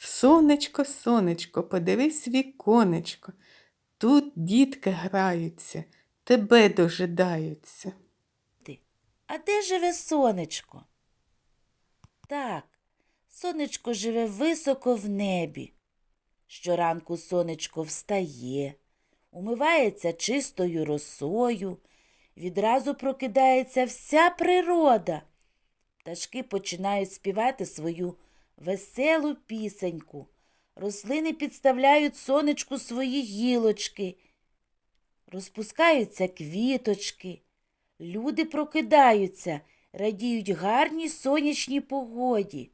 Сонечко, сонечко, подивись віконечко. Тут дітки граються, тебе дожидаються. Ти. А де живе сонечко? Так, сонечко живе високо в небі. Щоранку сонечко встає, умивається чистою росою, відразу прокидається вся природа. Пташки починають співати свою веселу пісеньку. Рослини підставляють сонечку свої гілочки, розпускаються квіточки. Люди прокидаються, радіють гарній сонячній погоді.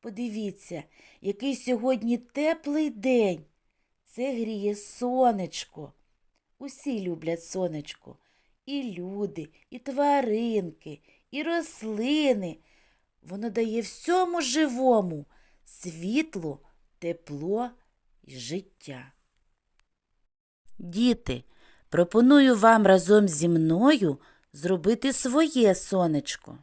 Подивіться, який сьогодні теплий день. Це гріє сонечко. Усі люблять сонечко. І люди, і тваринки, і рослини. Воно дає всьому живому світло, тепло і життя. Діти, пропоную вам разом зі мною зробити своє сонечко.